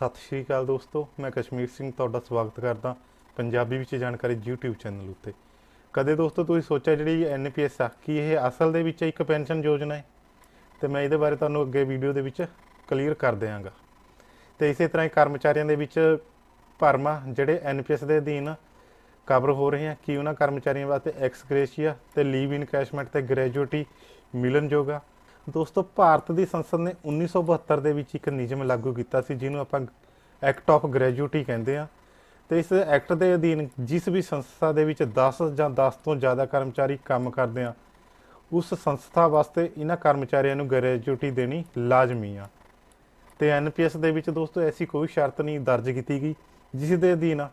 ਸਤਿ ਸ਼੍ਰੀ ਅਕਾਲ ਦੋਸਤੋ, ਮੈਂ ਕਸ਼ਮੀਰ ਸਿੰਘ ਤੁਹਾਡਾ ਸਵਾਗਤ ਕਰਦਾ ਪੰਜਾਬੀ ਵਿੱਚ ਜਾਣਕਾਰੀ YouTube ਚੈਨਲ ਉੱਤੇ। ਕਦੇ ਦੋਸਤੋ ਤੁਸੀਂ ਸੋਚਿਆ ਜਿਹੜੀ ਐਨਪੀਐਸ ਆ ਕੀ ਇਹ ਅਸਲ ਦੇ ਵਿੱਚ ਇੱਕ ਪੈਨਸ਼ਨ ਯੋਜਨਾ ਹੈ? ਤੇ ਮੈਂ ਇਹਦੇ ਬਾਰੇ ਤੁਹਾਨੂੰ ਅੱਗੇ ਵੀਡੀਓ ਦੇ ਵਿੱਚ ਕਲੀਅਰ ਕਰ ਦਿਆਂਗਾ। ਤੇ ਇਸੇ ਤਰ੍ਹਾਂ ਹੀ ਕਰਮਚਾਰੀਆਂ ਦੇ ਵਿੱਚ ਭਰਮਾ ਜਿਹੜੇ ਐਨਪੀਐਸ ਦੇ ਅਧੀਨ ਕਵਰ ਹੋ ਰਹੇ ਆ, ਕੀ ਉਹਨਾਂ ਕਰਮਚਾਰੀਆਂ ਵਾਸਤੇ ਐਕਸ ਗ੍ਰੇਸ਼ੀਆ ਤੇ ਲੀਵ ਇਨਕੈਸ਼ਮੈਂਟ ਤੇ ਗ੍ਰੈਜੂਏਟੀ ਮਿਲਣਯੋਗ ਆ? ਦੋਸਤੋ, ਭਾਰਤ ਦੀ ਸੰਸਦ ਨੇ 1972 ਦੇ ਵਿੱਚ ਇੱਕ ਨਿਯਮ ਲਾਗੂ ਕੀਤਾ ਸੀ, ਜਿਹਨੂੰ ਆਪਾਂ ਐਕਟ ਆਫ ਗ੍ਰੈਜੂਏਟੀ ਕਹਿੰਦੇ ਆ ਤੇ ਇਸ ਐਕਟ ਦੇ ਅਧੀਨ ਜਿਸ ਵੀ ਸੰਸਥਾ ਦੇ ਵਿੱਚ 10 ਜਾਂ 10 ਤੋਂ ਜ਼ਿਆਦਾ ਕਰਮਚਾਰੀ ਕੰਮ ਕਰਦੇ ਆ, ਉਸ ਸੰਸਥਾ ਵਾਸਤੇ ਇਹਨਾਂ ਕਰਮਚਾਰੀਆਂ ਨੂੰ ਗ੍ਰੈਜੂਏਟੀ ਦੇਣੀ ਲਾਜ਼ਮੀ ਆ। ਤੇ ਐਨਪੀਐਸ ਦੇ ਵਿੱਚ ਦੋਸਤੋ, ਐਸੀ ਕੋਈ ਸ਼ਰਤ ਨਹੀਂ ਦਰਜ ਕੀਤੀ ਗਈ, ਜਿਸ ਦੇ ਅਧੀਨ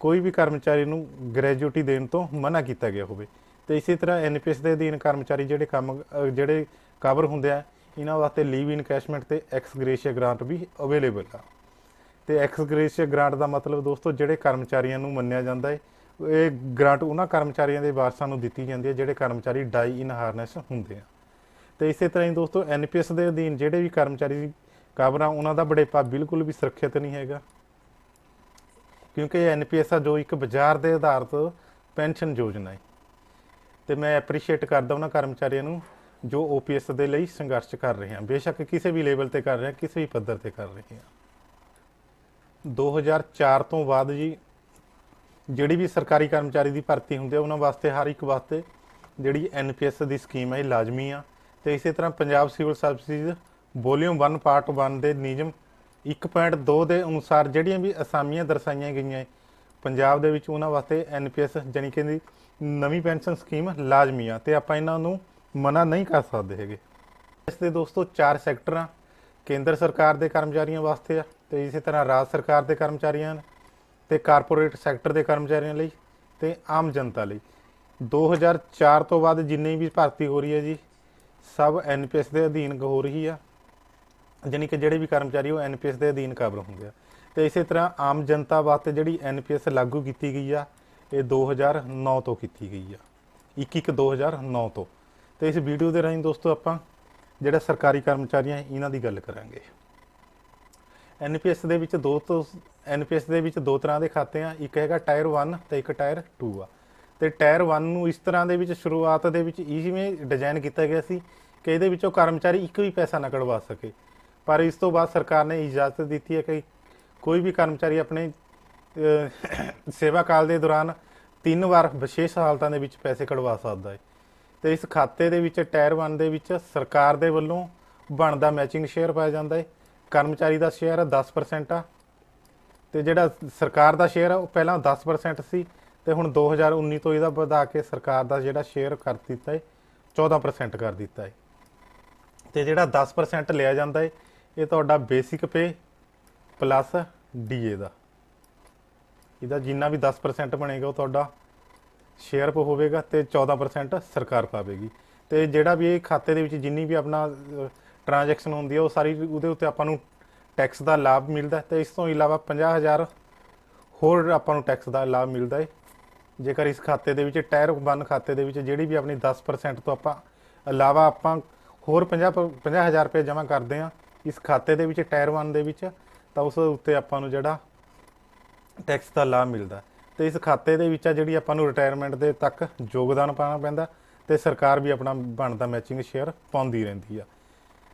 ਕੋਈ ਵੀ ਕਰਮਚਾਰੀ ਨੂੰ ਗ੍ਰੈਜੂਏਟੀ ਦੇਣ ਤੋਂ ਮਨਾ ਕੀਤਾ ਗਿਆ ਹੋਵੇ। ਤੇ ਇਸੇ ਤਰ੍ਹਾਂ ਐਨਪੀਐਸ ਦੇ ਅਧੀਨ ਕਰਮਚਾਰੀ ਜਿਹੜੇ ਕੰਮ ਜਿਹੜੇ ਕਵਰ ਹੁੰਦੇ ਆ। ਇਹਨਾਂ ਵਾਸਤੇ ਲੀਵ ਇਨਕੈਸ਼ਮੈਂਟ ਤੇ ਐਕਸ ਗ੍ਰੇਸ਼ੀਆ ਗ੍ਰਾਂਟ ਵੀ ਅਵੇਲੇਬਲ ਆ। ਤੇ ਐਕਸ ਗ੍ਰੇਸ਼ੀਆ ਗ੍ਰਾਂਟ ਦਾ ਮਤਲਬ ਦੋਸਤੋ, ਜਿਹੜੇ ਕਰਮਚਾਰੀਆਂ ਨੂੰ ਮੰਨਿਆ ਜਾਂਦਾ ਹੈ ਇਹ ਗ੍ਰਾਂਟ ਉਹਨਾਂ ਕਰਮਚਾਰੀਆਂ ਦੇ ਵਾਰਸਾਂ ਨੂੰ ਦਿੱਤੀ ਜਾਂਦੀ ਹੈ ਜਿਹੜੇ ਕਰਮਚਾਰੀ ਡਾਈ ਇਨ ਹਾਰਨੈਸ ਹੁੰਦੇ ਆ। ਤੇ ਇਸੇ ਤਰ੍ਹਾਂ ਹੀ ਦੋਸਤੋ ਐਨਪੀਐਸ ਦੇ ਅਧੀਨ ਜਿਹੜੇ ਵੀ ਕਰਮਚਾਰੀ ਕਵਰ ਆ, ਉਹਨਾਂ ਦਾ ਬੜੇਪਾ ਬਿਲਕੁਲ ਵੀ ਸੁਰੱਖਿਅਤ ਨਹੀਂ ਹੈਗਾ। ਕਿਉਂਕਿ ਇਹ ਐਨਪੀਐਸ ਆ ਜੋ ਇੱਕ ਬਾਜ਼ਾਰ ਦੇ ਆਧਾਰਿਤ ਪੈਨਸ਼ਨ ਯੋਜਨਾ ਹੈ ਤੇ ਮੈਂ ਐਪਰੀਸ਼ੀਏਟ ਕਰਦਾ ਉਹਨਾਂ ਕਰਮਚਾਰੀਆਂ ਨੂੰ ਜੋ ਓਪੀਐਸ ਦੇ ਲਈ ਸੰਘਰਸ਼ ਕਰ ਰਹੇ ਹਾਂ ਬੇਸ਼ੱਕ ਕਿਸੇ ਵੀ ਲੈਵਲ ਤੇ ਕਰ ਰਹੇ ਹਾਂ ਕਿਸੇ ਵੀ ਪੱਧਰ ਤੇ ਕਰ ਰਹੇ ਹਨ 2004 ਤੋਂ ਬਾਅਦ ਜੀ ਜਿਹੜੀ ਵੀ ਸਰਕਾਰੀ ਕਰਮਚਾਰੀ ਦੀ ਭਰਤੀ ਹੁੰਦੀ ਹੈ ਉਹਨਾਂ ਵਾਸਤੇ ਹਰ ਇੱਕ ਵਾਸਤੇ ਜਿਹੜੀ ਐਨਪੀਐਸ ਦੀ ਸਕੀਮ ਹੈ ਇਹ ਲਾਜ਼ਮੀ ਆ। ਤੇ ਇਸੇ ਤਰ੍ਹਾਂ Punjab civil services volume 1 part 1 ਦੇ ਨਿਯਮ 1.2 ਦੇ ਅਨੁਸਾਰ ਜਿਹੜੀਆਂ ਵੀ ਅਸਾਮੀਆਂ ਦਰਸਾਈਆਂ ਗਈਆਂ ਹੈ, ਪੰਜਾਬ ਦੇ ਵਿੱਚ ਉਹਨਾਂ ਵਾਸਤੇ ਐਨਪੀਐਸ ਜਾਨੀ ਕਿ ਨਵੀਂ ਪੈਨਸ਼ਨ ਸਕੀਮ ਲਾਜ਼ਮੀ ਆ। ਤੇ ਆਪਾਂ ਇਹਨਾਂ ਨੂੰ ਮਨਾ ਨਹੀਂ ਕਰ ਸਕਦੇ ਹੈਗੇ। ਇਸ ਦੇ ਦੋਸਤੋ ਚਾਰ ਸੈਕਟਰਾਂ ਕੇਂਦਰ ਸਰਕਾਰ ਦੇ ਕਰਮਚਾਰੀਆਂ ਵਾਸਤੇ ਆ ਤੇ ਇਸੇ ਤਰ੍ਹਾਂ ਰਾਜ ਸਰਕਾਰ ਦੇ ਕਰਮਚਾਰੀਆਂ ਨੇ ਤੇ ਕਾਰਪੋਰੇਟ ਸੈਕਟਰ ਦੇ ਕਰਮਚਾਰੀਆਂ ਲਈ ਤੇ ਆਮ ਜਨਤਾ ਲਈ। 2004 ਤੋਂ ਬਾਅਦ ਜਿੰਨੀ ਵੀ ਭਰਤੀ ਹੋ ਰਹੀ ਹੈ ਜੀ, ਸਭ ਐਨਪੀਐਸ ਦੇ ਅਧੀਨ ਹੋ ਰਹੀ ਆ। ਜਾਣੀ ਕਿ ਜਿਹੜੇ ਵੀ ਕਰਮਚਾਰੀ ਉਹ ਐਨਪੀਐਸ ਦੇ ਅਧੀਨ ਕਵਰ ਹੁੰਦੇ ਆ ਤੇ ਇਸੇ ਤਰ੍ਹਾਂ ਆਮ ਜਨਤਾ ਵਾਸਤੇ ਜਿਹੜੀ ਐਨਪੀਐਸ ਲਾਗੂ ਕੀਤੀ ਗਈ ਆ, ਇਹ 2009 ਤੋਂ ਕੀਤੀ ਗਈ ਆ। 21 2009 ਤੋਂ। ਤੇ ਇਸ ਵੀਡੀਓ ਦੇ ਰਾਹੀਂ ਦੋਸਤੋ ਆਪਾਂ ਜਿਹੜਾ ਸਰਕਾਰੀ ਕਰਮਚਾਰੀਆਂ ਇਹਨਾਂ ਦੀ ਗੱਲ ਕਰਾਂਗੇ। ਐਨਪੀਐਸ ਦੇ ਵਿੱਚ ਦੋ ਤੋਂ ਐਨਪੀਐਸ ਦੇ ਵਿੱਚ ਦੋ ਤਰ੍ਹਾਂ ਦੇ ਖਾਤੇ ਆ, ਇੱਕ ਹੈਗਾ ਟਾਇਰ 1 ਤੇ ਇੱਕ ਟਾਇਰ 2 ਆ। ਤੇ ਟਾਇਰ 1 ਨੂੰ ਇਸ ਤਰ੍ਹਾਂ ਦੇ ਵਿੱਚ ਸ਼ੁਰੂਆਤ ਦੇ ਵਿੱਚ ਇਵੇਂ ਡਿਜ਼ਾਈਨ ਕੀਤਾ ਗਿਆ ਸੀ ਕਿ ਇਹਦੇ ਵਿੱਚੋਂ ਕਰਮਚਾਰੀ ਇੱਕ ਵੀ ਪੈਸਾ ਨਾ ਕਢਵਾ ਸਕੇ। ਪਰ ਇਸ ਤੋਂ ਬਾਅਦ ਸਰਕਾਰ ਨੇ ਇਜਾਜ਼ਤ ਦਿੱਤੀ ਹੈ ਕਿ ਕੋਈ ਵੀ ਕਰਮਚਾਰੀ ਆਪਣੇ ਸੇਵਾ ਕਾਲ ਦੇ ਦੌਰਾਨ ਤਿੰਨ ਵਾਰ ਵਿਸ਼ੇਸ਼ ਹਾਲਤਾਂ ਦੇ ਵਿੱਚ ਪੈਸੇ ਕਢਵਾ ਸਕਦਾ ਹੈ। ਤੇ ਇਸ ਖਾਤੇ ਦੇ ਵਿੱਚ, ਟਾਇਰ 1 ਦੇ ਵਿੱਚ ਸਰਕਾਰ ਦੇ ਵੱਲੋਂ ਬਣਦਾ ਮੈਚਿੰਗ ਸ਼ੇਅਰ ਪਾਇਆ ਜਾਂਦਾ ਹੈ। ਕਰਮਚਾਰੀ ਦਾ ਸ਼ੇਅਰ 10% ਆ। ਤੇ ਜਿਹੜਾ ਸਰਕਾਰ ਦਾ ਸ਼ੇਅਰ ਆ, ਉਹ ਪਹਿਲਾਂ 10% ਸੀ ਤੇ ਹੁਣ 2019 ਤੋਂ ਇਹਦਾ ਵਧਾ ਕੇ ਸਰਕਾਰ ਦਾ ਜਿਹੜਾ ਸ਼ੇਅਰ ਕਰ ਦਿੱਤਾ ਹੈ 14% ਕਰ ਦਿੱਤਾ ਹੈ। ਤੇ ਜਿਹੜਾ 10% ਲਿਆ ਜਾਂਦਾ ਹੈ, ਇਹ ਤੁਹਾਡਾ ਬੇਸਿਕ ਪੇ ਪਲੱਸ ਡੀਏ ਦਾ। ਇਹਦਾ ਜਿੰਨਾ ਵੀ 10% ਬਣੇਗਾ, ਉਹ ਤੁਹਾਡਾ ਸ਼ੇਅਰ ਪੋ ਹੋਵੇਗਾ ਤੇ 14% ਸਰਕਾਰ ਪਾਵੇਗੀ। ਤੇ ਜਿਹੜਾ ਵੀ ਇਹ ਖਾਤੇ ਦੇ ਵਿੱਚ ਜਿੰਨੀ ਵੀ ਆਪਣਾ ਟ੍ਰਾਂਜੈਕਸ਼ਨ ਹੁੰਦੀ ਹੈ ਉਹ ਸਾਰੀ ਉਹਦੇ ਉੱਤੇ ਆਪਾਂ ਨੂੰ ਟੈਕਸ ਦਾ ਲਾਭ ਮਿਲਦਾ ਹੈ ਤੇ ਇਸ ਤੋਂ ਇਲਾਵਾ 50000 ਹੋਰ ਆਪਾਂ ਨੂੰ ਟੈਕਸ ਦਾ ਲਾਭ ਮਿਲਦਾ ਹੈ। ਜੇਕਰ ਇਸ ਖਾਤੇ ਦੇ ਵਿੱਚ ਟਾਇਰ 1 ਖਾਤੇ ਦੇ ਵਿੱਚ ਜਿਹੜੀ ਵੀ ਆਪਣੀ 10% ਤੋਂ ਆਪਾਂ ਇਲਾਵਾ ਆਪਾਂ ਹੋਰ 50 50000 ਰੁਪਏ ਜਮ੍ਹਾਂ ਕਰਦੇ ਆ ਇਸ ਖਾਤੇ ਦੇ ਵਿੱਚ ਟਾਇਰ 1 ਦੇ ਵਿੱਚ, ਤਾਂ ਉਸ ਉੱਤੇ ਆਪਾਂ ਨੂੰ ਜਿਹੜਾ ਟੈਕਸ ਦਾ ਲਾਭ ਮਿਲਦਾ ਤੇ ਇਸ ਖਾਤੇ ਦੇ ਵਿੱਚ ਆ ਜਿਹੜੀ ਆਪਾਂ ਨੂੰ ਰਿਟਾਇਰਮੈਂਟ ਦੇ ਤੱਕ ਯੋਗਦਾਨ ਪਾਉਣਾ ਪੈਂਦਾ ਤੇ ਸਰਕਾਰ ਵੀ ਆਪਣਾ ਬਣਦਾ ਮੈਚਿੰਗ ਸ਼ੇਅਰ ਪਾਉਂਦੀ ਰਹਿੰਦੀ ਆ।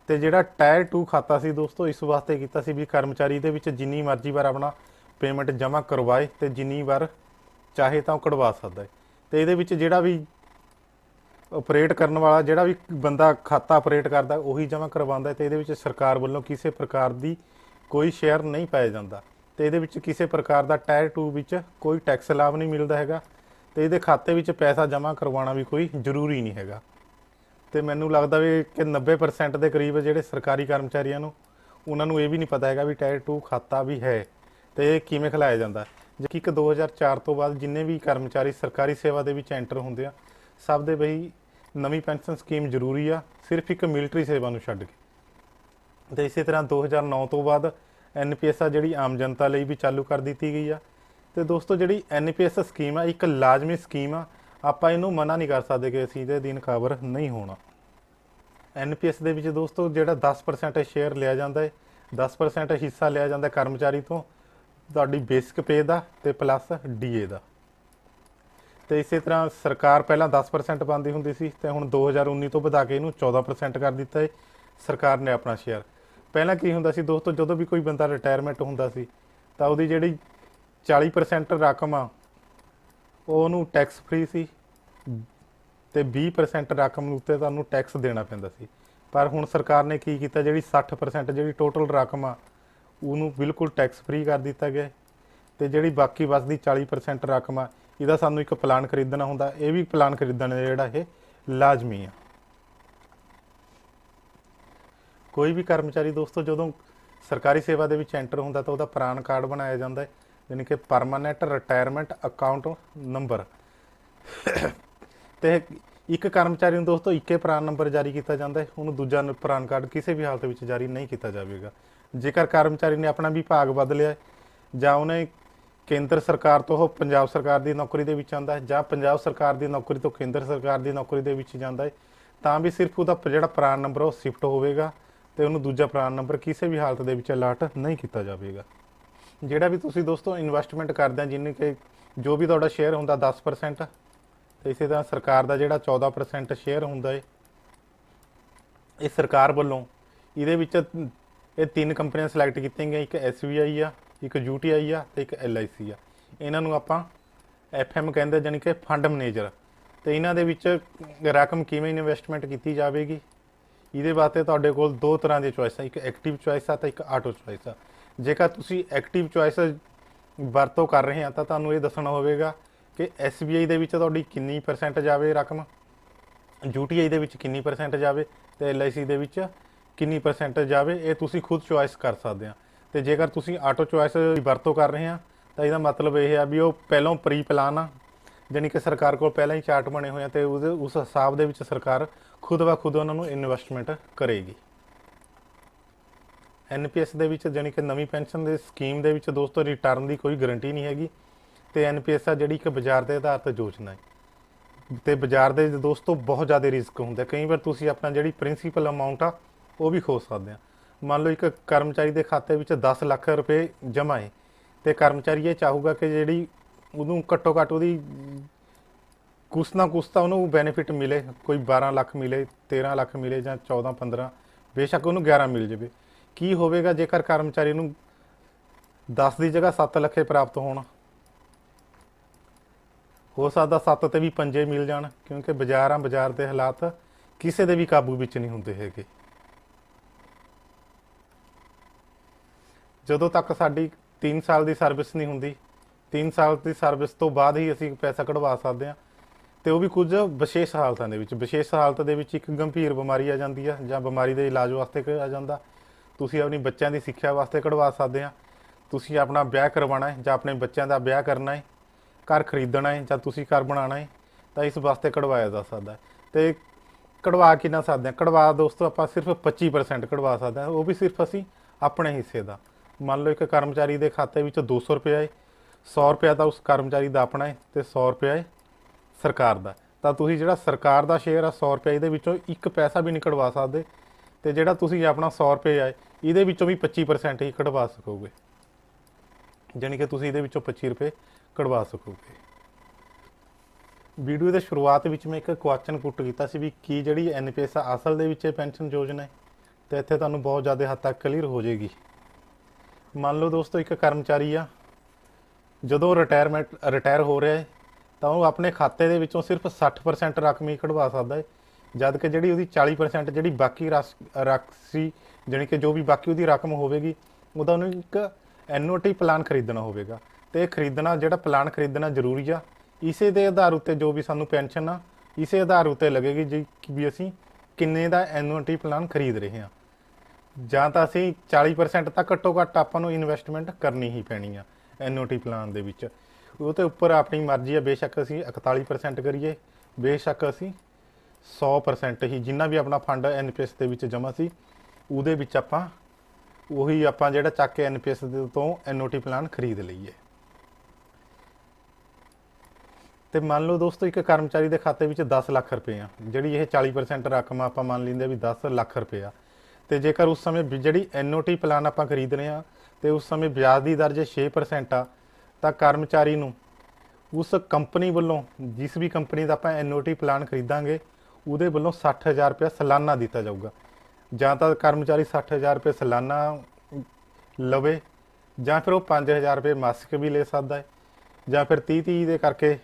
ਤੇ ਜਿਹੜਾ ਟਾਇਰ 2 ਖਾਤਾ ਸੀ ਦੋਸਤੋ, ਇਸ ਵਾਸਤੇ ਕੀਤਾ ਸੀ ਵੀ ਕਰਮਚਾਰੀ ਦੇ ਵਿੱਚ ਜਿੰਨੀ ਮਰਜ਼ੀ ਵਾਰ ਆਪਣਾ ਪੇਮੈਂਟ ਜਮ੍ਹਾਂ ਕਰਵਾਏ ਤੇ ਜਿੰਨੀ ਵਾਰ ਚਾਹੇ ਤਾਂ ਉਹ ਕਢਵਾ ਸਕਦਾ ਹੈ। ਤੇ ਇਹਦੇ ਵਿੱਚ ਜਿਹੜਾ ਵੀ ਆਪਰੇਟ ਕਰਨ ਵਾਲਾ, ਜਿਹੜਾ ਵੀ ਬੰਦਾ ਖਾਤਾ ਆਪਰੇਟ ਕਰਦਾ, ਉਹੀ ਜਮ੍ਹਾਂ ਕਰਵਾਉਂਦਾ ਹੈ ਤੇ ਇਹਦੇ ਵਿੱਚ ਸਰਕਾਰ ਵੱਲੋਂ ਕਿਸੇ ਪ੍ਰਕਾਰ ਦੀ ਕੋਈ ਸ਼ੇਅਰ ਨਹੀਂ ਪਾਇਆ ਜਾਂਦਾ। ਤੇ ਇਹਦੇ ਵਿੱਚ ਕਿਸੇ ਪ੍ਰਕਾਰ ਦਾ ਟਾਇਰ 2 ਵਿੱਚ ਕੋਈ ਟੈਕਸ ਲਾਭ ਨਹੀਂ ਮਿਲਦਾ ਹੈਗਾ ਤੇ ਇਹਦੇ ਖਾਤੇ ਵਿੱਚ ਪੈਸਾ ਜਮ੍ਹਾਂ ਕਰਵਾਉਣਾ ਵੀ ਕੋਈ ਜ਼ਰੂਰੀ ਨਹੀਂ ਹੈਗਾ। ਤੇ ਮੈਨੂੰ ਲੱਗਦਾ ਵੀ ਕਿ 90% ਦੇ ਕਰੀਬ ਜਿਹੜੇ ਸਰਕਾਰੀ ਕਰਮਚਾਰੀਆਂ ਨੂੰ, ਉਹਨਾਂ ਨੂੰ ਇਹ ਵੀ ਨਹੀਂ ਪਤਾ ਹੈਗਾ ਵੀ ਟਾਇਰ 2 ਖਾਤਾ ਵੀ ਹੈ ਤੇ ਇਹ ਕਿਵੇਂ ਖਿਲਾਇਆ ਜਾਂਦਾ। ਜੇ ਕਿ 2004 ਤੋਂ ਬਾਅਦ ਜਿੰਨੇ ਵੀ ਕਰਮਚਾਰੀ ਸਰਕਾਰੀ ਸੇਵਾ ਦੇ ਵਿੱਚ ਐਂਟਰ ਹੁੰਦੇ ਆ, ਸਭ ਦੇ ਬਈ ਨਵੀਂ ਪੈਨਸ਼ਨ ਸਕੀਮ ਜ਼ਰੂਰੀ ਆ, ਸਿਰਫ ਇੱਕ ਮਿਲਟਰੀ ਸੇਵਾ ਨੂੰ ਛੱਡ ਕੇ। ਤੇ ਇਸੇ ਤਰ੍ਹਾਂ 2009 ਤੋਂ ਬਾਅਦ ਐਨਪੀਐਸ ਆ ਜਿਹੜੀ ਆਮ ਜਨਤਾ ਲਈ ਵੀ ਚਾਲੂ ਕਰ ਦਿੱਤੀ ਗਈ ਆ। ਤੇ ਦੋਸਤੋ, ਜਿਹੜੀ ਐਨਪੀਐਸ ਸਕੀਮ ਆ, ਇੱਕ ਲਾਜ਼ਮੀ ਸਕੀਮ ਆ, ਆਪਾਂ ਇਹਨੂੰ ਮਨਾ ਨਹੀਂ ਕਰ ਸਕਦੇ ਕਿ ਅਸੀਂ ਇਹਦੇ ਅਧੀਨ ਕਵਰ ਨਹੀਂ ਹੋਣਾ। ਐਨਪੀਐਸ ਦੇ ਵਿੱਚ ਦੋਸਤੋ, ਜਿਹੜਾ 10% ਸ਼ੇਅਰ ਲਿਆ ਜਾਂਦਾ ਹੈ 10% ਹਿੱਸਾ ਲਿਆ ਜਾਂਦਾ ਕਰਮਚਾਰੀ ਤੋਂ, ਤੁਹਾਡੀ ਬੇਸਿਕ ਪੇ ਦਾ ਤੇ ਪਲੱਸ ਡੀਏ ਦਾ। ਤੇ ਇਸੇ ਤਰ੍ਹਾਂ ਸਰਕਾਰ ਪਹਿਲਾਂ 10% ਪਾਉਂਦੀ ਹੁੰਦੀ ਸੀ ਤੇ ਹੁਣ 2019 ਤੋਂ ਵਧਾ ਕੇ ਇਹਨੂੰ 14% ਕਰ ਦਿੱਤਾ ਹੈ ਸਰਕਾਰ ਨੇ ਆਪਣਾ ਸ਼ੇਅਰ ਪਹਿਲਾਂ ਕੀ ਹੁੰਦਾ ਸੀ ਦੋਸਤੋ, ਜਦੋਂ ਵੀ ਕੋਈ ਬੰਦਾ ਰਿਟਾਇਰਮੈਂਟ ਹੁੰਦਾ ਸੀ, ਤਾਂ ਉਹਦੀ ਜਿਹੜੀ 40% ਰਕਮ ਆ ਉਹ ਉਹਨੂੰ ਟੈਕਸ ਫ੍ਰੀ ਸੀ ਤੇ 20% ਰਕਮ ਉੱਤੇ ਤੁਹਾਨੂੰ ਟੈਕਸ ਦੇਣਾ ਪੈਂਦਾ ਸੀ। ਪਰ ਹੁਣ ਸਰਕਾਰ ਨੇ ਕੀ ਕੀਤਾ, ਜਿਹੜੀ 60% ਜਿਹੜੀ ਟੋਟਲ ਰਕਮ ਆ, ਉਹਨੂੰ ਬਿਲਕੁਲ ਟੈਕਸ ਫ੍ਰੀ ਕਰ ਦਿੱਤਾ ਗਿਆ। ਹੈ। ਤੇ ਜਿਹੜੀ ਬਾਕੀ ਬਚਦੀ 40% ਰਕਮ ਆ, ਇਹਦਾ ਸਾਨੂੰ ਇੱਕ ਪਲਾਨ ਖਰੀਦਣਾ ਹੁੰਦਾ। ਇਹ ਵੀ ਪਲਾਨ ਖਰੀਦਣ ਦਾ ਜਿਹੜਾ ਇਹ ਲਾਜ਼ਮੀ ਆ। ਕੋਈ ਵੀ ਕਰਮਚਾਰੀ ਦੋਸਤੋ, ਜਦੋਂ ਸਰਕਾਰੀ ਸੇਵਾ ਦੇ ਵਿੱਚ ਐਂਟਰ ਹੁੰਦਾ ਤਾਂ ਉਹਦਾ ਪ੍ਰਾਨ ਕਾਰਡ ਬਣਾਇਆ ਜਾਂਦਾ ਹੈ, ਯਾਨੀ ਕਿ ਪਰਮਾਨੈਂਟ ਰਿਟਾਇਰਮੈਂਟ ਅਕਾਊਂਟ ਨੰਬਰ ਤੇ ਇੱਕ ਕਰਮਚਾਰੀ ਨੂੰ ਦੋਸਤੋ, ਇੱਕੇ ਪ੍ਰਾਨ ਨੰਬਰ ਜਾਰੀ ਕੀਤਾ ਜਾਂਦਾ ਹੈ, ਉਹਨੂੰ ਦੂਜਾ ਨ- ਪ੍ਰਾਨ ਕਾਰਡ ਕਿਸੇ ਵੀ ਹਾਲਤ ਵਿੱਚ ਜਾਰੀ ਨਹੀਂ ਕੀਤਾ ਜਾਵੇਗਾ। ਜੇਕਰ ਕਰਮਚਾਰੀ ਨੇ ਆਪਣਾ ਵਿਭਾਗ ਬਦਲਿਆ ਹੈ, ਜਾਂ ਉਹਨੇ ਕੇਂਦਰ ਸਰਕਾਰ ਤੋਂ ਉਹ ਪੰਜਾਬ ਸਰਕਾਰ ਦੀ ਨੌਕਰੀ ਦੇ ਵਿੱਚ ਆਂਦਾ ਹੈ, ਜਾਂ ਪੰਜਾਬ ਸਰਕਾਰ ਦੀ ਨੌਕਰੀ ਤੋਂ ਕੇਂਦਰ ਸਰਕਾਰ ਦੀ ਨੌਕਰੀ ਦੇ ਵਿੱਚ ਜਾਂਦਾ ਹੈ, ਤਾਂ ਵੀ ਸਿਰਫ ਉਹਦਾ ਪ- ਜਿਹੜਾ ਪ੍ਰਾਨ ਨੰਬਰ ਉਹ ਸ਼ਿਫਟ ਹੋਵੇਗਾ। ਤੇ ਉਹਨੂੰ ਦੂਜਾ ਪ੍ਰਾਨ ਨੰਬਰ ਕਿਸੇ ਵੀ ਹਾਲਤ ਦੇ ਵਿੱਚ ਅਲਰਟ ਨਹੀਂ ਕੀਤਾ ਜਾਵੇਗਾ। ਜਿਹੜਾ ਵੀ ਤੁਸੀਂ ਦੋਸਤੋ ਇਨਵੈਸਟਮੈਂਟ ਕਰਦੇ ਆ, ਜਿੰਨੇ ਕਿ ਜੋ ਵੀ ਤੁਹਾਡਾ ਸ਼ੇਅਰ ਹੁੰਦਾ 10% ਤੇ ਇਸੇ ਤਰ੍ਹਾਂ ਸਰਕਾਰ ਦਾ ਜਿਹੜਾ 14% ਸ਼ੇਅਰ ਹੁੰਦਾ ਏ, ਇਹ ਸਰਕਾਰ ਵੱਲੋਂ ਇਹਦੇ ਵਿੱਚ ਇਹ ਤਿੰਨ ਕੰਪਨੀਆਂ ਸਿਲੈਕਟ ਕੀਤੀਆਂ ਗਈਆਂ, ਇੱਕ SBI ਆ, ਇੱਕ UTI ਆ ਤੇ ਇੱਕ LIC ਆ। ਇਹਨਾਂ ਨੂੰ ਆਪਾਂ FM ਕਹਿੰਦੇ ਜਾਨੀ ਕਿ ਫੰਡ ਮੈਨੇਜਰ ਤੇ ਇਹਨਾਂ ਦੇ ਵਿੱਚ ਰਕਮ ਕਿਵੇਂ ਇਨਵੈਸਟਮੈਂਟ ਕੀਤੀ ਜਾਵੇਗੀ? ਇਹਦੇ ਵਾਸਤੇ ਤੁਹਾਡੇ ਕੋਲ ਦੋ ਤਰ੍ਹਾਂ ਦੀ ਚੁਆਇਸ ਹੈ ਇੱਕ ਐਕਟਿਵ ਚੁਆਇਸ ਆ ਤੇ ਇੱਕ ਆਟੋ ਚੁਆਇਸ ਆ। ਜੇਕਰ ਤੁਸੀਂ ਐਕਟਿਵ ਚੁਆਇਸ ਵਰਤੋਂ ਕਰ ਰਹੇ ਆ, ਤਾਂ ਤੁਹਾਨੂੰ ਇਹ ਦੱਸਣਾ ਹੋਵੇਗਾ ਕਿ SBI ਦੇ ਵਿੱਚ ਤੁਹਾਡੀ ਕਿੰਨੀ ਪਰਸੈਂਟ ਜਾਵੇ ਰਕਮ UTI ਦੇ ਵਿੱਚ ਕਿੰਨੀ ਪਰਸੈਂਟ ਜਾਵੇ ਤੇ LIC ਦੇ ਵਿੱਚ ਕਿੰਨੀ ਪਰਸੈਂਟ ਜਾਵੇ, ਇਹ ਤੁਸੀਂ ਖੁਦ ਚੁਆਇਸ ਕਰ ਸਕਦੇ ਆ। ਤੇ ਜੇਕਰ ਤੁਸੀਂ ਆਟੋ ਚੁਆਇਸ ਦੀ ਵਰਤੋਂ ਕਰ ਰਹੇ ਆ, ਤਾਂ ਇਹਦਾ ਮਤਲਬ ਇਹ ਆ ਵੀ ਉਹ ਪਹਿਲਾਂ ਪ੍ਰੀ ਪਲਾਨ ਆ ਜਾਣੀ ਕਿ ਸਰਕਾਰ ਕੋਲ ਪਹਿਲਾਂ ਹੀ ਚਾਰਟ ਬਣੇ ਹੋਏ ਆ ਤੇ ਉਸ ਉਸ ਹਿਸਾਬ ਦੇ ਵਿੱਚ ਸਰਕਾਰ ਖੁਦ ਵਾ ਖੁਦ ਉਹਨਾਂ ਨੂੰ ਇਨਵੈਸਟਮੈਂਟ ਕਰੇਗੀ। ਐਨਪੀਐਸ ਦੇ ਵਿੱਚ ਜਾਣੀ ਕਿ ਨਵੀਂ ਪੈਨਸ਼ਨ ਦੇ ਸਕੀਮ ਦੇ ਵਿੱਚ ਦੋਸਤੋ ਰਿਟਰਨ ਦੀ ਕੋਈ ਗਾਰੰਟੀ ਨਹੀਂ ਹੈਗੀ ਤੇ ਐਨਪੀਐਸ ਆ ਜਿਹੜੀ ਕਿ ਬਾਜ਼ਾਰ ਦੇ ਆਧਾਰ ਤੇ ਯੋਜਨਾ ਹੈ। ਤੇ ਬਾਜ਼ਾਰ ਦੇ ਦੋਸਤੋ ਬਹੁਤ ਜ਼ਿਆਦਾ ਰਿਸਕ ਹੁੰਦਾ ਕਈ ਵਾਰ ਤੁਸੀਂ ਆਪਣਾ ਜਿਹੜੀ ਪ੍ਰਿੰਸੀਪਲ ਅਮਾਉਂਟ ਆ, ਉਹ ਵੀ ਖੋ ਸਕਦੇ ਆ। ਮੰਨ ਲਓ ਇੱਕ ਕਰਮਚਾਰੀ ਦੇ ਖਾਤੇ ਵਿੱਚ 10 ਲੱਖ ਰੁਪਏ ਜਮ੍ਹਾਂ ਹੈ ਤੇ ਕਰਮਚਾਰੀ ਇਹ ਚਾਹੂਗਾ ਕਿ ਜਿਹੜੀ ਉਹਨੂੰ ਘੱਟੋ ਘੱਟ ਉਹਦੀ ਕੁਛ ਨਾ ਕੁਛ ਤਾਂ ਉਹਨੂੰ ਬੈਨੀਫਿਟ ਮਿਲੇ, ਕੋਈ 12 ਲੱਖ ਮਿਲੇ 13 ਲੱਖ ਮਿਲੇ ਜਾਂ 14 15 ਬੇਸ਼ੱਕ ਉਹਨੂੰ 11 ਮਿਲ ਜਾਵੇ। ਕੀ ਹੋਵੇਗਾ ਜੇਕਰ ਕਰਮਚਾਰੀ ਨੂੰ 10 ਦੀ ਜਗ੍ਹਾ 7 ਲੱਖੇ ਪ੍ਰਾਪਤ ਹੋਣ? ਹੋ ਸਕਦਾ 7 ਤੇ ਵੀ ਪੰਜੇ ਮਿਲ ਜਾਣ, ਕਿਉਂਕਿ ਬਾਜ਼ਾਰਾਂ, ਬਾਜ਼ਾਰ ਦੇ ਹਾਲਾਤ ਕਿਸੇ ਦੇ ਵੀ ਕਾਬੂ ਵਿੱਚ ਨਹੀਂ ਹੁੰਦੇ ਹੈਗੇ। ਜਦੋਂ ਤੱਕ ਸਾਡੀ 3 ਸਾਲ ਦੀ ਸਰਵਿਸ ਨਹੀਂ ਹੁੰਦੀ 3 ਸਾਲ ਦੀ ਸਰਵਿਸ ਤੋਂ ਬਾਅਦ ਹੀ ਅਸੀਂ ਪੈਸਾ ਕਢਵਾ ਸਕਦੇ ਹਾਂ। ਤੇ ਉਹ ਵੀ ਕੁਝ ਵਿਸ਼ੇਸ਼ ਹਾਲਤਾਂ ਦੇ ਵਿੱਚ। ਵਿਸ਼ੇਸ਼ ਹਾਲਤ ਦੇ ਵਿੱਚ ਇੱਕ ਗੰਭੀਰ ਬਿਮਾਰੀ ਆ ਜਾਂਦੀ ਆ, ਜਾਂ ਬਿਮਾਰੀ ਦੇ ਇਲਾਜ ਵਾਸਤੇ ਆ ਜਾਂਦਾ। ਤੁਸੀਂ ਆਪਣੀ ਬੱਚਿਆਂ ਦੀ ਸਿੱਖਿਆ ਵਾਸਤੇ ਕਢਵਾ ਸਕਦੇ ਆ ਤੁਸੀਂ ਆਪਣਾ ਵਿਆਹ ਕਰਵਾਉਣਾ ਹੈ, ਜਾਂ ਆਪਣੇ ਬੱਚਿਆਂ ਦਾ ਵਿਆਹ ਕਰਨਾ ਹੈ, ਘਰ ਖਰੀਦਣਾ ਹੈ, ਜਾਂ ਤੁਸੀਂ ਘਰ ਬਣਾਉਣਾ ਹੈ, ਤਾਂ ਇਸ ਵਾਸਤੇ ਕਢਵਾਇਆ ਜਾ ਸਕਦਾ ਹੈ। ਤੇ ਕਢਵਾ ਕਿੰਨਾ ਸਕਦੇ ਹਾਂ। ਕਢਵਾ ਦੋਸਤੋ, ਆਪਾਂ ਸਿਰਫ 25% ਕਢਵਾ ਸਕਦੇ ਹਾਂ। ਉਹ ਵੀ ਸਿਰਫ ਅਸੀਂ ਆਪਣੇ ਹਿੱਸੇ ਦਾ। ਮੰਨ ਲਓ ਇੱਕ ਕਰਮਚਾਰੀ ਦੇ ਖਾਤੇ ਵਿੱਚ 200 ਰੁਪਏ ਹੈ। 100 ਰੁਪਏ ਤਾਂ ਉਸ ਕਰਮਚਾਰੀ ਦਾ ਆਪਣਾ ਹੈ ਤੇ 100 ਰੁਪਏ ਹੈ ਸਰਕਾਰ ਦਾ। ਤਾਂ ਤੁਸੀਂ ਜਿਹੜਾ ਸਰਕਾਰ ਦਾ ਸ਼ੇਅਰ ਆ 100 ਰੁਪਏ ਇਹਦੇ ਵਿੱਚੋਂ ਇੱਕ ਪੈਸਾ ਵੀ ਨਹੀਂ ਕਢਵਾ ਸਕਦੇ ਤੇ ਜਿਹੜਾ ਤੁਸੀਂ ਆਪਣਾ 100 ਰੁਪਏ ਆ ਇਹਦੇ ਵਿੱਚੋਂ ਵੀ 25% ਹੀ ਕਢਵਾ ਸਕੋਗੇ। ਜਾਣੀ ਕਿ ਤੁਸੀਂ ਇਹਦੇ ਵਿੱਚੋਂ 25 ਰੁਪਏ ਕਢਵਾ ਸਕੋਗੇ। ਵੀਡੀਓ ਦੇ ਸ਼ੁਰੂਆਤ ਵਿੱਚ ਮੈਂ ਇੱਕ ਕੁਐਸਚਨ ਪੁੱਟ ਕੀਤਾ ਸੀ ਵੀ ਕੀ ਜਿਹੜੀ ਐਨਪੀਐਸ ਆ, ਅਸਲ ਦੇ ਵਿੱਚ ਪੈਨਸ਼ਨ ਯੋਜਨਾ ਹੈ ਤੇ ਇੱਥੇ ਤੁਹਾਨੂੰ ਬਹੁਤ ਜ਼ਿਆਦਾ ਹੱਦ ਤੱਕ ਕਲੀਅਰ ਹੋ ਜਾਏਗੀ। ਮੰਨ ਲਓ ਦੋਸਤੋ ਇੱਕ ਕਰਮਚਾਰੀ ਆ ਜਦੋਂ ਰਿਟਾਇਰਮੈਂਟ ਰਿਟਾਇਰ ਹੋ ਰਿਹਾ ਹੈ, ਤਾਂ ਉਹ ਆਪਣੇ ਖਾਤੇ ਦੇ ਵਿੱਚੋਂ ਸਿਰਫ 60% ਰਕਮ ਹੀ ਕਢਵਾ ਸਕਦਾ ਹੈ। ਜਦ ਕਿ ਜਿਹੜੀ ਉਹਦੀ 40% ਜਿਹੜੀ ਬਾਕੀ ਰਸ- ਰਾਸ਼ੀ ਜਾਣੀ ਕਿ ਜੋ ਵੀ ਬਾਕੀ ਉਹਦੀ ਰਕਮ ਹੋਵੇਗੀ, ਉਹਦਾ ਉਹਨੂੰ ਇੱਕ ਐਨਓਟੀ ਪਲਾਨ ਖਰੀਦਣਾ ਹੋਵੇਗਾ। ਤੇ ਇਹ ਖਰੀਦਣਾ, ਜਿਹੜਾ ਪਲਾਨ ਖਰੀਦਣਾ ਜ਼ਰੂਰੀ ਆ, ਇਸੇ ਦੇ ਆਧਾਰ ਉੱਤੇ ਜੋ ਵੀ ਸਾਨੂੰ ਪੈਨਸ਼ਨ ਆ, ਇਸੇ ਆਧਾਰ ਉੱਤੇ ਲੱਗੇਗੀ ਜੀ ਕਿ ਵੀ ਅਸੀਂ ਕਿੰਨੇ ਦਾ ਐਨਓਟੀ ਪਲਾਨ ਖਰੀਦ ਰਹੇ ਹਾਂ। ਜਾਂ ਤਾਂ ਅਸੀਂ 40% ਤੱਕ ਘੱਟੋ ਘੱਟ ਆਪਾਂ ਨੂੰ ਇਨਵੈਸਟਮੈਂਟ ਕਰਨੀ ਹੀ ਪੈਣੀ ਆ। ਐਨਓਟੀ ਪਲਾਨ ਦੇ ਵਿੱਚ। ਉਹ ਤੇ ਉੱਪਰ ਆਪਣੀ ਮਰਜ਼ੀ ਆ ਬੇਸ਼ੱਕ ਅਸੀਂ 41% ਕਰੀਏ, ਬੇਸ਼ੱਕ ਅਸੀਂ 100% ਹੀ, ਜਿੰਨਾ ਵੀ ਆਪਣਾ ਫੰਡ ਐਨਪੀਐਸ ਦੇ ਵਿੱਚ ਜਮ੍ਹਾਂ ਸੀ, ਉਹਦੇ ਵਿੱਚ ਆਪਾਂ ਉਹੀ ਆਪਾਂ ਜਿਹੜਾ ਚੱਕ ਕੇ ਐਨਪੀਐਸ ਦੇ ਤੋਂ ਐਨਓਟੀ ਪਲਾਨ ਖਰੀਦ ਲਈਏ। ਤੇ ਮੰਨ ਲਓ ਦੋਸਤੋ, ਇੱਕ ਕਰਮਚਾਰੀ ਦੇ ਖਾਤੇ ਵਿੱਚ 10 ਲੱਖ ਰੁਪਏ ਆ, ਜਿਹੜੀ ਇਹ 40% ਰਕਮ ਆਪਾਂ ਮੰਨ ਲੈਂਦੇ ਵੀ 10 ਲੱਖ ਰੁਪਏ ਆ। ਤੇ ਜੇਕਰ ਉਸ ਸਮੇਂ ਵੀ ਜਿਹੜੀ ਐਨਓਟੀ ਪਲਾਨ ਆਪਾਂ ਖਰੀਦ ਰਹੇ ਆ ਤੇ ਉਸ ਸਮੇਂ ਵਿਆਜ ਦੀ ਦਰ ਜੇ 6% ਆ, ਤਾਂ ਕਰਮਚਾਰੀ ਨੂੰ ਉਸ ਕੰਪਨੀ ਵੱਲੋਂ, ਜਿਸ ਵੀ ਕੰਪਨੀ ਦਾ ਆਪਾਂ ਐਨਓਟੀ ਪਲਾਨ ਖਰੀਦਾਂਗੇ, ਉਹਦੇ ਵੱਲੋਂ 60000 ਰੁਪਏ ਸਾਲਾਨਾ ਦਿੱਤਾ ਜਾਊਗਾ। ਜਾਂ ਤਾਂ ਕਰਮਚਾਰੀ 60000 ਰੁਪਏ ਸਾਲਾਨਾ ਲਵੇ, ਜਾਂ ਫਿਰ ਉਹ 5000 ਰੁਪਏ ਮਾਸਿਕ ਵੀ ਲੈ ਸਕਦਾ ਹੈ, ਜਾਂ ਫਿਰ 30 30 ਦੇ ਕਰਕੇ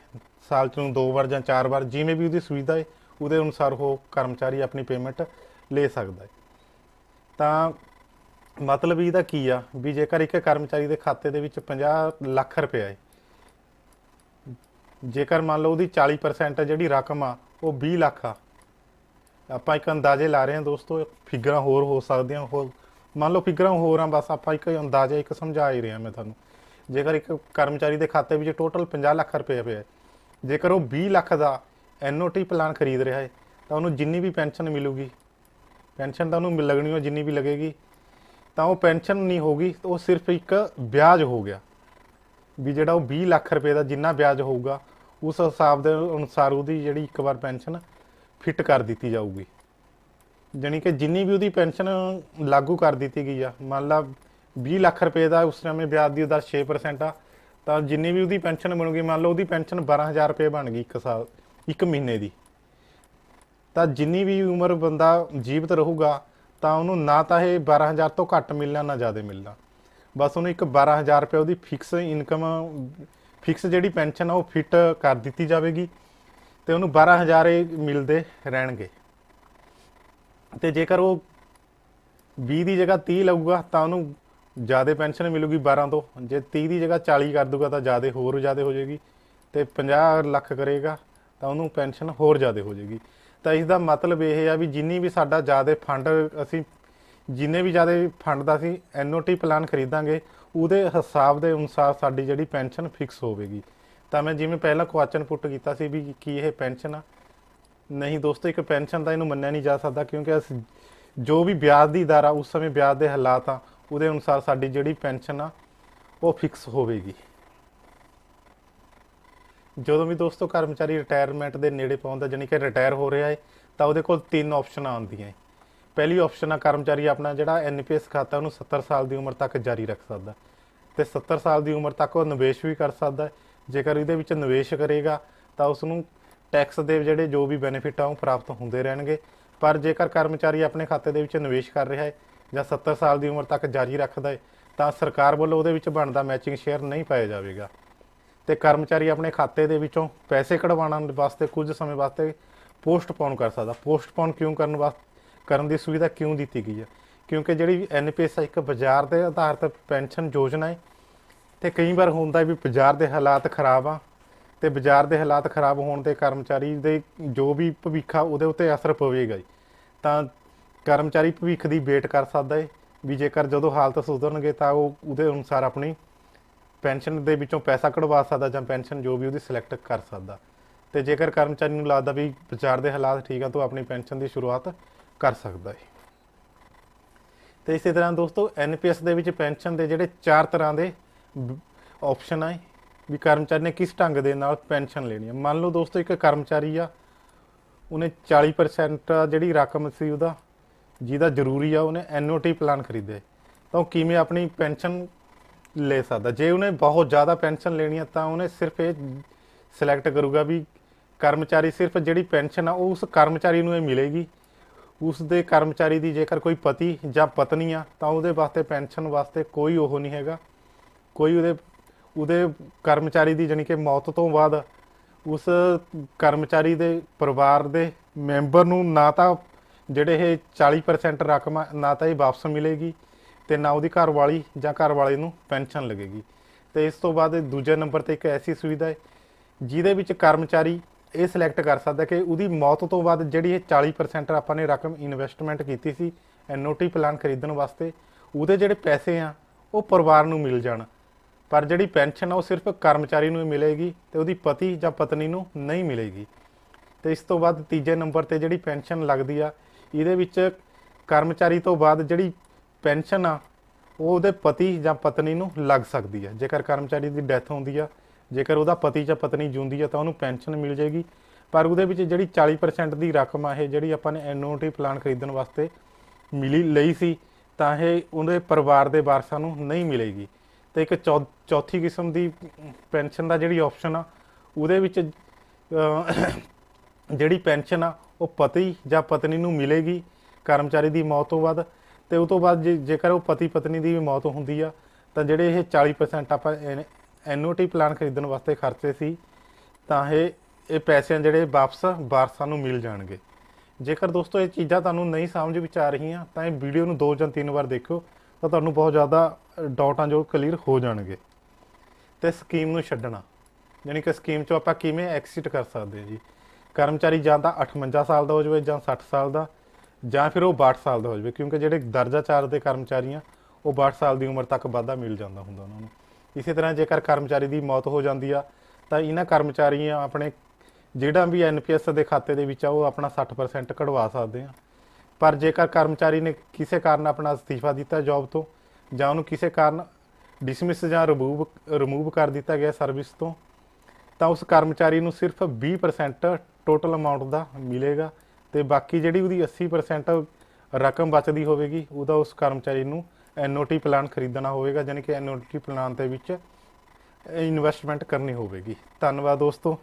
ਸਾਲ ਚ ਨੂੰ ਦੋ ਵਾਰ ਜਾਂ ਚਾਰ ਵਾਰ ਜਿਵੇਂ ਵੀ ਉਹਦੀ ਸੁਵਿਧਾ ਹੈ, ਉਹਦੇ ਅਨੁਸਾਰ ਉਹ ਕਰਮਚਾਰੀ ਆਪਣੀ ਪੇਮੈਂਟ ਲੈ ਸਕਦਾ ਹੈ। ਤਾਂ ਮਤਲਬ ਇਹਦਾ ਕੀ ਆ? ਵੀ ਜੇਕਰ ਇੱਕ ਕਰਮਚਾਰੀ ਦੇ ਖਾਤੇ ਦੇ ਵਿੱਚ 50 ਲੱਖ ਰੁਪਏ ਹੈ ਜੇਕਰ ਮੰਨ ਲਓ ਉਹਦੀ 40% ਜਿਹੜੀ ਰਕਮ ਆ, ਉਹ 20 ਲੱਖ ਆ। ਆਪਾਂ ਇੱਕ ਅੰਦਾਜ਼ੇ ਲਾ ਰਹੇ ਹਾਂ ਦੋਸਤੋ, ਫਿਗਰਾਂ ਹੋਰ ਹੋ ਸਕਦੀਆਂ, ਹੋਰ ਮੰਨ ਲਓ ਫਿਗਰਾਂ ਹੋਰ ਆ, ਬਸ ਆਪਾਂ ਇੱਕ ਅੰਦਾਜ਼ਾ, ਇੱਕ ਸਮਝਾ ਹੀ ਰਿਹਾ ਮੈਂ ਤੁਹਾਨੂੰ। ਜੇਕਰ ਇੱਕ ਕਰਮਚਾਰੀ ਦੇ ਖਾਤੇ ਵਿੱਚ ਟੋਟਲ 50 ਲੱਖ ਰੁਪਏ ਪਿਆ ਜੇਕਰ ਉਹ 20 ਲੱਖ ਦਾ ਐਨਓਟੀ ਪਲਾਨ ਖਰੀਦ ਰਿਹਾ ਹੈ ਤਾਂ ਉਹਨੂੰ ਜਿੰਨੀ ਵੀ ਪੈਨਸ਼ਨ ਮਿਲੂਗੀ, ਪੈਨਸ਼ਨ ਤਾਂ ਉਹਨੂੰ ਲੱਗਣੀ ਉਹ ਜਿੰਨੀ ਵੀ ਲੱਗੇਗੀ ਤਾਂ ਉਹ ਪੈਨਸ਼ਨ ਨਹੀਂ ਹੋਗੀ ਉਹ ਸਿਰਫ ਇੱਕ ਵਿਆਜ ਹੋ ਗਿਆ। ਵੀ ਜਿਹੜਾ ਉਹ 20 ਲੱਖ ਰੁਪਏ ਦਾ ਜਿੰਨਾ ਵਿਆਜ ਹੋਊਗਾ, ਉਸ ਹਿਸਾਬ ਦੇ ਅਨੁਸਾਰ ਉਹਦੀ ਜਿਹੜੀ ਇੱਕ ਵਾਰ ਪੈਨਸ਼ਨ ਫਿੱਟ ਕਰ ਦਿੱਤੀ ਜਾਊਗੀ। ਜਾਣੀ ਕਿ ਜਿੰਨੀ ਵੀ ਉਹਦੀ ਪੈਨਸ਼ਨ ਲਾਗੂ ਕਰ ਦਿੱਤੀ ਗਈ ਆ, ਮੰਨ ਲਾ 20 ਲੱਖ ਰੁਪਏ ਦਾ ਉਸ ਸਮੇਂ ਵਿਆਜ ਦੀ ਦਰ 6% ਆ, ਤਾਂ ਜਿੰਨੀ ਵੀ ਉਹਦੀ ਪੈਨਸ਼ਨ ਬਣੂਗੀ ਮੰਨ ਲਓ ਉਹਦੀ ਪੈਨਸ਼ਨ 12000 ਰੁਪਏ ਬਣ ਗਈ ਇੱਕ ਸਾਲ, ਇੱਕ ਮਹੀਨੇ ਦੀ। ਤਾਂ ਜਿੰਨੀ ਵੀ ਉਮਰ ਬੰਦਾ ਜੀਵਤ ਰਹੂਗਾ ਤਾਂ ਉਹਨੂੰ ਨਾ ਤਾਂ ਇਹ 12000 ਤੋਂ ਘੱਟ ਮਿਲਣਾ, ਨਾ ਜ਼ਿਆਦਾ ਮਿਲਣਾ। ਬਸ ਉਹਨੂੰ ਇੱਕ 12000 ਰੁਪਏ ਉਹਦੀ ਫਿਕਸ ਇਨਕਮ ਫਿਕਸ ਜਿਹੜੀ ਪੈਨਸ਼ਨ ਆ ਉਹ ਫਿਟ ਕਰ ਦਿੱਤੀ ਜਾਵੇਗੀ ਤੇ ਉਹਨੂੰ 12000 ਇਹ ਮਿਲਦੇ ਰਹਿਣਗੇ। ਤੇ ਜੇਕਰ ਉਹ 20 ਦੀ ਜਗ੍ਹਾ 30 ਲਊਗਾ ਤਾਂ ਉਹਨੂੰ ਜ਼ਿਆਦਾ ਪੈਨਸ਼ਨ ਮਿਲੂਗੀ 12 ਤੋਂ। ਜੇ 30 ਦੀ ਜਗ੍ਹਾ 40 ਕਰ ਦੂਗਾ ਤਾਂ ਜ਼ਿਆਦਾ ਹੋਰ ਜ਼ਿਆਦਾ ਹੋ ਜਾਏਗੀ ਤੇ 50 ਲੱਖ ਕਰੇਗਾ ਤਾਂ ਉਹਨੂੰ ਪੈਨਸ਼ਨ ਹੋਰ ਜ਼ਿਆਦਾ ਹੋ ਜਾਏਗੀ। ਤਾਂ ਇਸ ਦਾ ਮਤਲਬ ਇਹ ਆ ਵੀ ਜਿੰਨੀ ਵੀ ਸਾਡਾ ਜ਼ਿਆਦਾ ਫੰਡ ਅਸੀਂ, ਜਿੰਨੇ ਵੀ ਜ਼ਿਆਦਾ ਫੰਡ ਦਾ ਅਸੀਂ ਐਨਓਟੀ ਪਲਾਨ ਖਰੀਦਾਂਗੇ, ਉਹਦੇ ਹਿਸਾਬ ਦੇ ਅਨੁਸਾਰ ਸਾਡੀ ਜਿਹੜੀ ਪੈਨਸ਼ਨ ਫਿਕਸ ਹੋਵੇਗੀ। ਤਾਂ ਮੈਂ ਜਿਵੇਂ ਪਹਿਲਾਂ ਕੁਐਸਚਨ ਪੁੱਟ ਕੀਤਾ ਸੀ ਵੀ ਕੀ ਇਹ ਪੈਨਸ਼ਨ ਆ। ਨਹੀਂ ਦੋਸਤੋ, ਇੱਕ ਪੈਨਸ਼ਨ ਦਾ ਇਹਨੂੰ ਮੰਨਿਆ ਨਹੀਂ ਜਾ ਸਕਦਾ ਕਿਉਂਕਿ ਅਸੀਂ ਜੋ ਵੀ ਵਿਆਜ ਦੀ ਦਰ ਆ, ਉਸ ਸਮੇਂ ਵਿਆਜ ਦੇ ਹਾਲਾਤ ਆ, ਉਹਦੇ ਅਨੁਸਾਰ ਸਾਡੀ ਜਿਹੜੀ ਪੈਨਸ਼ਨ ਆ, ਉਹ ਫਿਕਸ ਹੋਵੇਗੀ। ਜਦੋਂ ਵੀ ਦੋਸਤੋ ਕਰਮਚਾਰੀ ਰਿਟਾਇਰਮੈਂਟ ਦੇ ਨੇੜੇ ਪਹੁੰਚਦਾ ਜਾਨੀ ਕਿ ਰਿਟਾਇਰ ਹੋ ਰਿਹਾ ਹੈ ਤਾਂ ਉਹਦੇ ਕੋਲ ਤਿੰਨ ਆਪਸ਼ਨਾਂ ਆਉਂਦੀਆਂ ਹੈ ਪਹਿਲੀ ਆਪਸ਼ਨ ਆ ਕਰਮਚਾਰੀ ਆਪਣਾ ਜਿਹੜਾ ਐਨਪੀਐਸ ਖਾਤਾ ਉਹਨੂੰ 70 ਸਾਲ ਦੀ ਉਮਰ ਤੱਕ ਜਾਰੀ ਰੱਖ ਸਕਦਾ। ਤੇ 70 ਸਾਲ ਦੀ ਉਮਰ ਤੱਕ ਉਹ ਨਿਵੇਸ਼ ਵੀ ਕਰ ਸਕਦਾ ਜੇਕਰ ਇਹਦੇ ਵਿੱਚ ਨਿਵੇਸ਼ ਕਰੇਗਾ, ਤਾਂ ਉਸ ਨੂੰ ਟੈਕਸ ਦੇ ਜਿਹੜੇ ਜੋ ਵੀ ਬੈਨੀਫਿਟ ਆ ਉਹ ਪ੍ਰਾਪਤ ਹੁੰਦੇ ਰਹਿਣਗੇ। ਪਰ ਜੇਕਰ ਕਰਮਚਾਰੀ ਆਪਣੇ ਖਾਤੇ ਦੇ ਵਿੱਚ ਨਿਵੇਸ਼ ਕਰ ਰਿਹਾ ਹੈ ਜਾਂ 70 ਸਾਲ ਦੀ ਉਮਰ ਤੱਕ ਜਾਰੀ ਰੱਖਦਾ ਹੈ ਤਾਂ ਸਰਕਾਰ ਵੱਲੋਂ ਉਹਦੇ ਵਿੱਚ ਬਣਦਾ ਮੈਚਿੰਗ ਸ਼ੇਅਰ ਨਹੀਂ ਪਾਇਆ ਜਾਵੇਗਾ। ਤੇ ਕਰਮਚਾਰੀ ਆਪਣੇ ਖਾਤੇ ਦੇ ਵਿੱਚੋਂ ਪੈਸੇ ਕਢਵਾਉਣ ਵਾਸਤੇ ਕੁਝ ਸਮੇਂ ਵਾਸਤੇ ਪੋਸਟਪੋਨ ਕਰ ਸਕਦਾ। ਪੋਸਟਪੋਨ ਕਿਉਂ ਕਰਨ ਵਾਸਤੇ ਕਰਨ ਦੀ ਸੁਵਿਧਾ ਕਿਉਂ ਦਿੱਤੀ ਗਈ ਹੈ? ਕਿਉਂਕਿ ਜਿਹੜੀ ਐਨਪੀਐਸ ਇੱਕ ਬਾਜ਼ਾਰ ਦੇ ਆਧਾਰਿਤ ਪੈਨਸ਼ਨ ਯੋਜਨਾ ਹੈ ਤੇ ਕਈ ਵਾਰ ਹੁੰਦਾ ਵੀ ਬਾਜ਼ਾਰ ਦੇ ਹਾਲਾਤ ਖਰਾਬ ਆ ਤੇ ਬਾਜ਼ਾਰ ਦੇ ਹਾਲਾਤ ਖਰਾਬ ਹੋਣ ਤੇ ਕਰਮਚਾਰੀ ਦੇ ਜੋ ਵੀ ਭਵਿੱਖ ਆ ਉਹਦੇ ਉੱਤੇ ਅਸਰ ਪਵੇਗਾ ਜੀ। ਤਾਂ ਕਰਮਚਾਰੀ ਭਵਿੱਖ ਦੀ ਵੇਟ ਕਰ ਸਕਦਾ ਹੈ ਵੀ ਜੇਕਰ ਜਦੋਂ ਹਾਲਤ ਸੁਧਰਨਗੇ ਤਾਂ ਉਹ ਉਹਦੇ ਅਨੁਸਾਰ ਆਪਣੀ ਪੈਨਸ਼ਨ ਦੇ ਵਿੱਚੋਂ ਪੈਸਾ ਕਢਵਾ ਸਕਦਾ ਜਾਂ ਪੈਨਸ਼ਨ ਜੋ ਵੀ ਉਹਦੀ ਸਿਲੈਕਟ ਕਰ ਸਕਦਾ। ਤੇ ਜੇਕਰ ਕਰਮਚਾਰੀ ਨੂੰ ਲੱਗਦਾ ਵੀ ਵਿਚਾਰ ਦੇ ਹਾਲਾਤ ਠੀਕ ਆ, ਤਾਂ ਉਹ ਆਪਣੀ ਪੈਨਸ਼ਨ ਦੀ ਸ਼ੁਰੂਆਤ ਕਰ ਸਕਦਾ ਹੈ। ਤੇ ਇਸੇ ਤਰ੍ਹਾਂ ਦੋਸਤੋ ਐਨਪੀਐਸ ਦੇ ਵਿੱਚ ਪੈਨਸ਼ਨ ਦੇ ਜਿਹੜੇ ਚਾਰ ਤਰ੍ਹਾਂ ਦੇ ਆਪਸ਼ਨ ਆ ਵੀ ਕਰਮਚਾਰੀ ਨੇ ਕਿਸ ਢੰਗ ਦੇ ਨਾਲ ਪੈਨਸ਼ਨ ਲੈਣੀ ਹੈ ਮੰਨ ਲਓ ਦੋਸਤੋ, ਇੱਕ ਕਰਮਚਾਰੀ ਆ, ਉਹਨੇ 40% ਜਿਹੜੀ ਰਕਮ ਸੀ ਉਹਦਾ, ਜਿਹਦਾ ਜ਼ਰੂਰੀ ਆ, ਉਹਨੇ ਐਨਓਟੀ ਪਲਾਨ ਖਰੀਦੇ ਤਾਂ ਉਹ ਕਿਵੇਂ ਆਪਣੀ ਪੈਨਸ਼ਨ ਲੈ ਸਕਦਾ। ਜੇ ਉਹਨੇ ਬਹੁਤ ਜ਼ਿਆਦਾ ਪੈਨਸ਼ਨ ਲੈਣੀ ਹੈ ਤਾਂ ਉਹਨੇ ਸਿਰਫ ਇਹ ਸਿਲੈਕਟ ਕਰੂਗਾ ਵੀ ਕਰਮਚਾਰੀ ਸਿਰਫ ਜਿਹੜੀ ਪੈਨਸ਼ਨ ਆ, ਉਹ ਉਸ ਕਰਮਚਾਰੀ ਨੂੰ ਇਹ ਮਿਲੇਗੀ। ਉਸ ਦੇ ਕਰਮਚਾਰੀ ਦੀ ਜੇਕਰ ਕੋਈ ਪਤੀ ਜਾਂ ਪਤਨੀ ਆ, ਤਾਂ ਉਹਦੇ ਵਾਸਤੇ ਪੈਨਸ਼ਨ ਵਾਸਤੇ ਕੋਈ ਉਹ ਨਹੀਂ ਹੈਗਾ। ਕੋਈ ਉਹਦੇ ਉਹਦੇ ਕਰਮਚਾਰੀ ਦੀ ਜਾਣੀ ਕਿ ਮੌਤ ਤੋਂ ਬਾਅਦ ਉਸ ਕਰਮਚਾਰੀ ਦੇ ਪਰਿਵਾਰ ਦੇ ਮੈਂਬਰ ਨੂੰ ਨਾ ਤਾਂ ਜਿਹੜੇ ਇਹ 40% ਰਕਮ ਆ, ਨਾ ਤਾਂ ਇਹ ਵਾਪਸ ਮਿਲੇਗੀ। ਤੇ ਨਾ ਉਹਦੀ ਘਰ ਵਾਲੀ ਜਾਂ ਘਰ ਵਾਲੇ ਨੂੰ ਪੈਨਸ਼ਨ ਲੱਗੇਗੀ। ਤੇ ਇਸ ਤੋਂ ਬਾਅਦ ਦੂਜੇ ਨੰਬਰ ਤੇ ਇੱਕ ਐਸੀ ਸੁਵਿਧਾ ਹੈ, ਜਿਹਦੇ ਵਿੱਚ ਕਰਮਚਾਰੀ ਇਹ ਸਿਲੈਕਟ ਕਰ ਸਕਦਾ ਕਿ ਉਹਦੀ ਮੌਤ ਤੋਂ ਬਾਅਦ ਜਿਹੜੀ ਇਹ 40% ਆਪਾਂ ਨੇ ਰਕਮ ਇਨਵੈਸਟਮੈਂਟ ਕੀਤੀ ਸੀ ਐਨਓਟੀ ਪਲਾਨ ਖਰੀਦਣ ਵਾਸਤੇ, ਉਹਦੇ ਜਿਹੜੇ ਪੈਸੇ ਆ, ਉਹ ਪਰਿਵਾਰ ਨੂੰ ਮਿਲ ਜਾਣ। ਪਰ ਜਿਹੜੀ ਪੈਨਸ਼ਨ ਆ, ਉਹ ਸਿਰਫ ਕਰਮਚਾਰੀ ਨੂੰ ਹੀ ਮਿਲੇਗੀ ਤੇ ਉਹਦੀ ਪਤੀ ਜਾਂ ਪਤਨੀ ਨੂੰ ਨਹੀਂ ਮਿਲੇਗੀ। ਤੇ ਇਸ ਤੋਂ ਬਾਅਦ ਤੀਜੇ ਨੰਬਰ ਤੇ ਜਿਹੜੀ ਪੈਨਸ਼ਨ ਲੱਗਦੀ ਆ, ਇਹਦੇ ਵਿੱਚ ਕਰਮਚਾਰੀ ਤੋਂ ਬਾਅਦ ਜਿਹੜੀ ਪੈਨਸ਼ਨ ਆ, ਉਹ ਉਹਦੇ ਪਤੀ ਜਾਂ ਪਤਨੀ ਨੂੰ ਲੱਗ ਸਕਦੀ ਹੈ ਜੇਕਰ ਕਰਮਚਾਰੀ ਦੀ ਡੈਥ ਹੁੰਦੀ ਆ, ਜੇਕਰ ਉਹਦਾ ਪਤੀ ਜਾਂ ਪਤਨੀ ਜਿਉਂਦੀ ਆ, ਤਾਂ ਉਹਨੂੰ ਪੈਨਸ਼ਨ ਮਿਲ ਜਾਏਗੀ। ਪਰ ਉਹਦੇ ਵਿੱਚ ਜਿਹੜੀ 40% ਦੀ ਰਕਮ ਆ, ਇਹ ਜਿਹੜੀ ਆਪਾਂ ਨੇ ਐਨਓਟੀ ਪਲਾਨ ਖਰੀਦਣ ਵਾਸਤੇ ਮਿਲੀ, ਲਈ ਸੀ, ਤਾਂ ਇਹ ਉਹਦੇ ਪਰਿਵਾਰ ਦੇ ਵਾਰਸਾਂ ਨੂੰ ਨਹੀਂ ਮਿਲੇਗੀ। ਤੇ ਇੱਕ ਚੌ- ਚੌਥੀ ਕਿਸਮ ਦੀ ਪੈਨਸ਼ਨ ਦਾ ਜਿਹੜੀ ਆਪਸ਼ਨ ਆ, ਉਹਦੇ ਵਿੱਚ ਜਿਹੜੀ ਪੈਨਸ਼ਨ ਆ, ਉਹ ਪਤੀ ਜਾਂ ਪਤਨੀ ਨੂੰ ਮਿਲੇਗੀ। ਕਰਮਚਾਰੀ ਦੀ ਮੌਤ ਤੋਂ ਬਾਅਦ ਤੇ ਉਸ ਤੋਂ ਬਾਅਦ ਜੇ- ਜੇਕਰ ਉਹ ਪਤੀ ਪਤਨੀ ਦੀ ਵੀ ਮੌਤ ਹੁੰਦੀ ਆ, ਤਾਂ ਜਿਹੜੇ ਇਹ 40% ਆਪਾਂ ਐਨਓਟੀ ਪਲਾਨ ਖਰੀਦਣ ਵਾਸਤੇ ਖਰਚੇ ਸੀ, ਤਾਂ ਇਹ ਇਹ ਪੈਸੇ ਆ ਜਿਹੜੇ ਵਾਪਸ ਵਾਰਸਾਂ ਨੂੰ ਮਿਲ ਜਾਣਗੇ। ਜੇਕਰ ਦੋਸਤੋ ਇਹ ਚੀਜ਼ਾਂ ਤੁਹਾਨੂੰ ਨਹੀਂ ਸਮਝ ਵਿੱਚ ਆ ਰਹੀਆਂ, ਤਾਂ ਇਹ ਵੀਡੀਓ ਨੂੰ ਦੋ ਜਾਂ ਤਿੰਨ ਵਾਰ ਦੇਖਿਓ, ਤਾਂ ਤੁਹਾਨੂੰ ਬਹੁਤ ਜ਼ਿਆਦਾ ਡਾਊਟਾਂ ਜੋ ਕਲੀਅਰ ਹੋ ਜਾਣਗੇ। ਤੇ ਸਕੀਮ ਨੂੰ ਛੱਡਣਾ। ਯਾਨੀ ਕਿ ਸਕੀਮ ਚੋਂ ਆਪਾਂ ਕਿਵੇਂ ਐਕਸਿਟ ਕਰ ਸਕਦੇ ਹਾਂ ਜੀ? ਕਰਮਚਾਰੀ ਜਾਂ ਤਾਂ 58 ਸਾਲ ਦਾ ਹੋ ਜਾਵੇ ਜਾਂ 60 ਸਾਲ ਦਾ ਜਾਂ ਫਿਰ ਉਹ 62 ਸਾਲ ਦਾ ਹੋ ਜਾਵੇ, ਕਿਉਂਕਿ ਜਿਹੜੇ ਦਰਜਾ 4 ਦੇ ਕਰਮਚਾਰੀ ਆ, ਉਹ 62 ਸਾਲ ਦੀ ਉਮਰ ਤੱਕ ਵਾਧਾ ਮਿਲ ਜਾਂਦਾ ਹੁੰਦਾ ਉਹਨਾਂ ਨੂੰ। ਇਸੇ ਤਰ੍ਹਾਂ ਜੇਕਰ ਕਰਮਚਾਰੀ ਦੀ ਮੌਤ ਹੋ ਜਾਂਦੀ ਆ, ਤਾਂ ਇਹਨਾਂ ਕਰਮਚਾਰੀਆਂ ਆਪਣੇ ਜਿਹੜਾ ਵੀ ਐਨਪੀਐਸ ਦੇ ਖਾਤੇ ਦੇ ਵਿੱਚ ਆ, ਉਹ ਆਪਣਾ 60% ਕਢਵਾ ਸਕਦੇ ਆ। ਪਰ ਜੇਕਰ ਕਰਮਚਾਰੀ ਨੇ ਕਿਸੇ ਕਾਰਨ ਆਪਣਾ ਅਸਤੀਫਾ ਦਿੱਤਾ ਜੌਬ ਤੋਂ, ਜਾਂ ਉਹਨੂੰ ਕਿਸੇ ਕਾਰਨ ਡਿਸਮਿਸ ਜਾਂ ਰਿਮੂਵ ਰਿਮੂਵ ਕਰ ਦਿੱਤਾ ਗਿਆ ਸਰਵਿਸ ਤੋਂ, ਤਾਂ ਉਸ ਕਰਮਚਾਰੀ ਨੂੰ ਸਿਰਫ 20% ਟੋਟਲ ਅਮਾਉਂਟ ਦਾ ਮਿਲੇਗਾ। ਤੇ ਬਾਕੀ ਜਿਹੜੀ ਉਹਦੀ 80% ਰਕਮ ਬਚਦੀ ਹੋਵੇਗੀ, ਉਹਦਾ ਉਸ ਕਰਮਚਾਰੀ ਨੂੰ ਐਨਓਟੀ ਪਲਾਨ ਖਰੀਦਣਾ ਹੋਵੇਗਾ ਯਾਨੀ ਕਿ ਐਨਓਟੀ ਪਲਾਨ ਦੇ ਵਿੱਚ ਇਨਵੈਸਟਮੈਂਟ ਕਰਨੀ ਹੋਵੇਗੀ। ਧੰਨਵਾਦ ਦੋਸਤੋ।